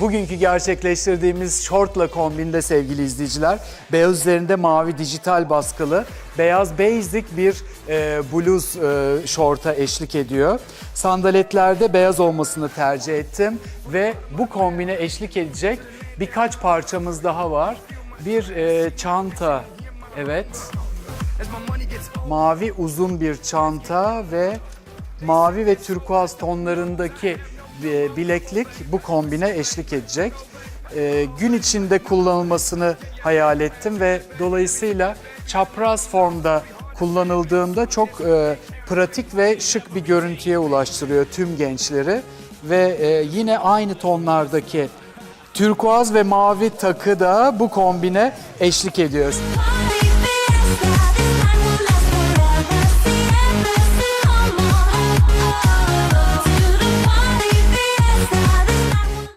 Bugünkü gerçekleştirdiğimiz şortla kombinde sevgili izleyiciler, beyaz üzerinde mavi dijital baskılı, beyaz basic bir e, bluz e, şorta eşlik ediyor. Sandaletlerde beyaz olmasını tercih ettim ve bu kombine eşlik edecek birkaç parçamız daha var. Bir e, çanta, evet. Mavi uzun bir çanta ve mavi ve turkuaz tonlarındaki bileklik bu kombine eşlik edecek. E, gün içinde kullanılmasını hayal ettim ve dolayısıyla çapraz formda kullanıldığında çok e, pratik ve şık bir görüntüye ulaştırıyor tüm gençleri ve e, yine aynı tonlardaki turkuaz ve mavi takı da bu kombine eşlik ediyor.